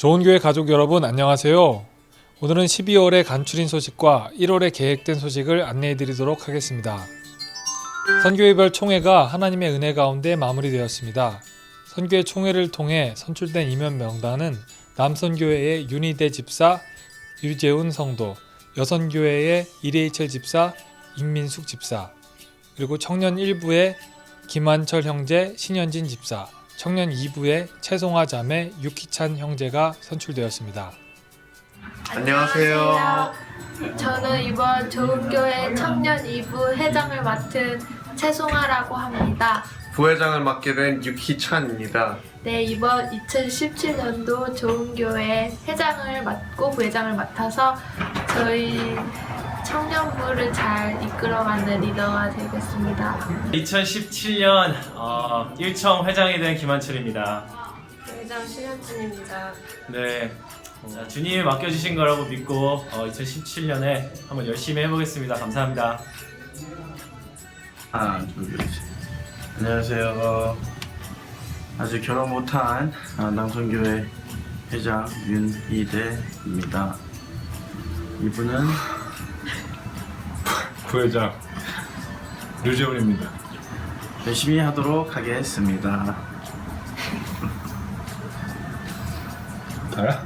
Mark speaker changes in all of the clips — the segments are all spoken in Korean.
Speaker 1: 좋은 교회 가족 여러분 안녕하세요. 오늘은 12월의 간추린 소식과 1월에 계획된 소식을 안내해 드리도록 하겠습니다. 선교회별 총회가 하나님의 은혜 가운데 마무리되었습니다. 선교회 총회를 통해 선출된 임원 명단은 남선교회의 윤희대 집사, 유재훈 성도, 여선교회의 이레이철 집사, 임민숙 집사, 그리고 청년 1부의 김한철 형제, 신현진 집사, 청년 2부의 최송화 자매, 유키찬 형제가 선출되었습니다.
Speaker 2: 안녕하세요.
Speaker 3: 저는 이번 좋은교회 청년 2부 회장을 맡은 최송아라고 합니다.
Speaker 2: 부회장을 맡게 된 유키찬입니다.
Speaker 3: 네, 이번 2017년도 좋은교회 회장을 맡고 부회장을 맡아서 저희 청년부를 잘 이끌어가는 리더가 되겠습니다.
Speaker 4: 2017년 어, 1청 회장이 된 김한철입니다.
Speaker 3: 회장 신현진입니다.
Speaker 4: 네, 자, 주님이 맡겨주신 거라고 믿고 어, 2017년에 한번 열심히 해보겠습니다. 감사합니다.
Speaker 5: 하나, 둘, 셋. 안녕하세요. 아직 결혼 못한 아, 남성교회 회장 윤이대입니다. 이분은
Speaker 6: 부회장 류재훈입니다.
Speaker 5: 열심히 하도록 하겠습니다.
Speaker 6: 다야?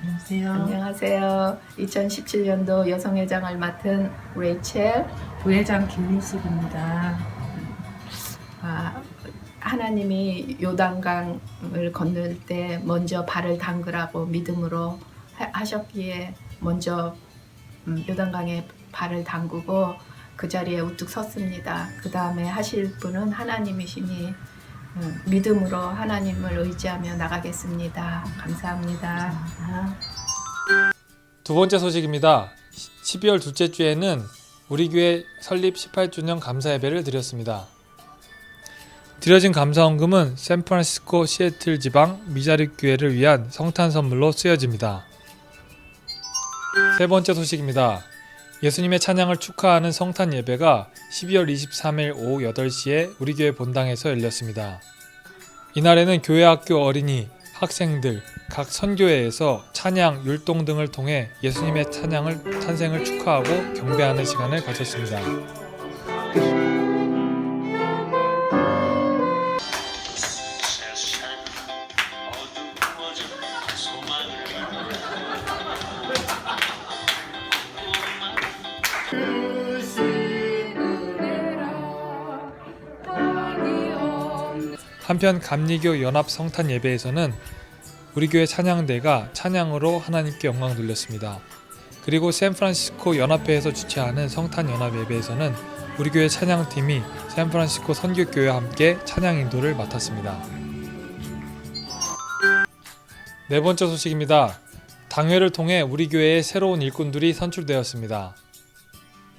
Speaker 7: 안녕하세요.
Speaker 8: 안녕하세요. 2017년도 여성회장을 맡은 레이첼.
Speaker 7: 부회장 김민숙입니다.
Speaker 8: 아, 하나님이 요단강을 건널 때 먼저 발을 담그라고 믿음으로 하- 하셨기에 먼저 음, 요단강에 발을 담그고 그 자리에 우뚝 섰습니다. 그 다음에 하실 분은 하나님이시니 음, 믿음으로 하나님을 의지하며 나가겠습니다. 감사합니다.
Speaker 1: 두 번째 소식입니다. 12월 둘째 주에는 우리 교회 설립 18주년 감사 예배를 드렸습니다. 드려진 감사원금은 샌프란시스코 시애틀 지방 미자립 교회를 위한 성탄 선물로 쓰여집니다. 세 번째 소식입니다. 예수님의 찬양을 축하하는 성탄 예배가 12월 23일 오후 8시에 우리 교회 본당에서 열렸습니다. 이날에는 교회 학교 어린이, 학생들, 각 선교회에서 찬양, 율동 등을 통해 예수님의 찬양을 탄생을 축하하고 경배하는 시간을 가졌습니다. 한편 감리교 연합 성탄 예배에서는 우리 교회 찬양대가 찬양으로 하나님께 영광 돌렸습니다. 그리고 샌프란시스코 연합회에서 주최하는 성탄 연합 예배에서는 우리 교회 찬양팀이 샌프란시스코 선교교회와 함께 찬양 인도를 맡았습니다. 네 번째 소식입니다. 당회를 통해 우리 교회에 새로운 일꾼들이 선출되었습니다.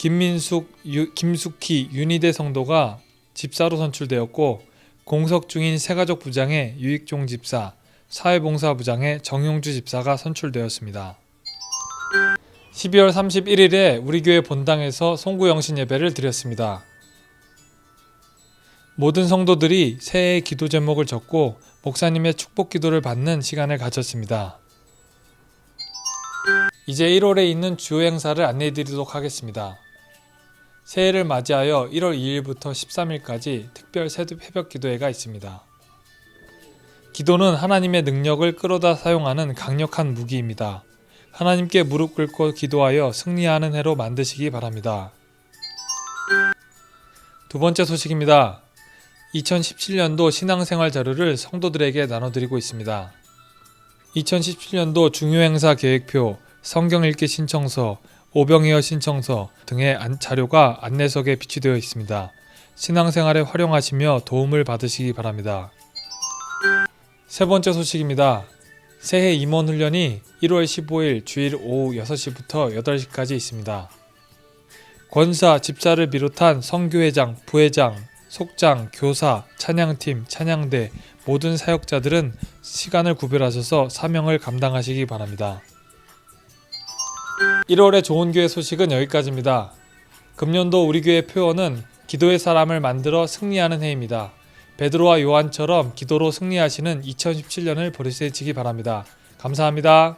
Speaker 1: 김민숙, 유- 김숙희, 윤희대 성도가 집사로 선출되었고 공석 중인 새가족 부장의 유익종 집사, 사회봉사 부장의 정용주 집사가 선출되었습니다. 12월 31일에 우리 교회 본당에서 송구영신 예배를 드렸습니다. 모든 성도들이 새해의 기도 제목을 적고 목사님의 축복 기도를 받는 시간을 가졌습니다. 이제 1월에 있는 주요 행사를 안내해 드리도록 하겠습니다. 새해를 맞이하여 1월 2일부터 13일까지 특별 새벽 기도회가 있습니다. 기도는 하나님의 능력을 끌어다 사용하는 강력한 무기입니다. 하나님께 무릎 꿇고 기도하여 승리하는 해로 만드시기 바랍니다. 두 번째 소식입니다. 2017년도 신앙생활 자료를 성도들에게 나눠드리고 있습니다. 2017년도 중요 행사 계획표, 성경 읽기 신청서, 오병이어 신청서 등의 안- 자료가 안내석에 비치되어 있습니다. 신앙생활에 활용하시며 도움을 받으시기 바랍니다. 세 번째 소식입니다. 새해 임원 훈련이 1월 15일 주일 오후 6시부터 8시까지 있습니다. 권사, 집사를 비롯한 성교회장, 부회장, 속장, 교사, 찬양팀, 찬양대 모든 사역자들은 시간을 구별하셔서 사명을 감당하시기 바랍니다. 1월의 좋은 교회 소식은 여기까지입니다. 금년도 우리 교회 표어는 기도의 사람을 만들어 승리하는 해입니다. 베드로와 요한처럼 기도로 승리하시는 2017년을 보내시기 바랍니다. 감사합니다.